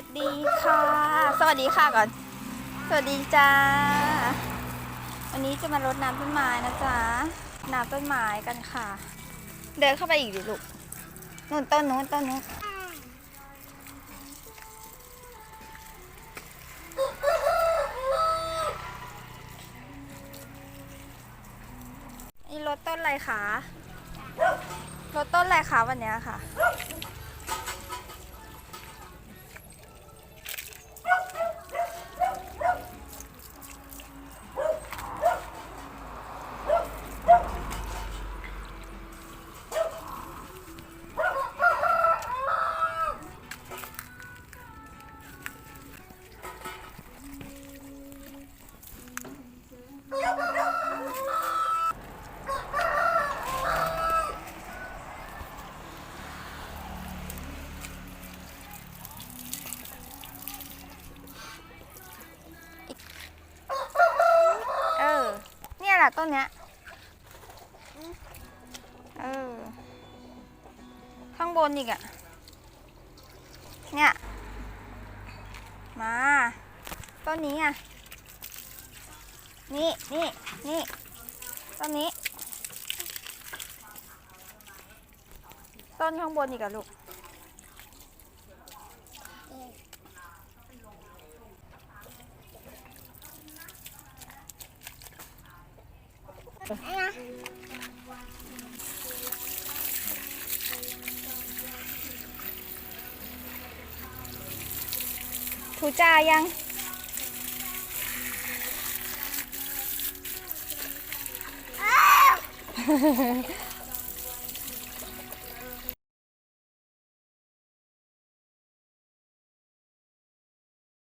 วัสดีค่ะ สวัสดีค่ะก่อน สวัสดีจ้า วันนี้จะมารดน้ำต้นไม้นะจ๊ะน้ำต้นไม้กันค่ะ เดินเข้าไปอีกดิลูกนู่นต้นนู้นต้นนู้นนี่รถต้นอะไรคะรถต้นอะไรคะวันนี้ค่ะ ต้นเนี้ยเออข้างบนอีกอะเนี่ย มา ต้นนี้อะนี่นี่นี่ต้นนี้ ต้นข้างบนอีกอะลูก ทูจ่ายังเ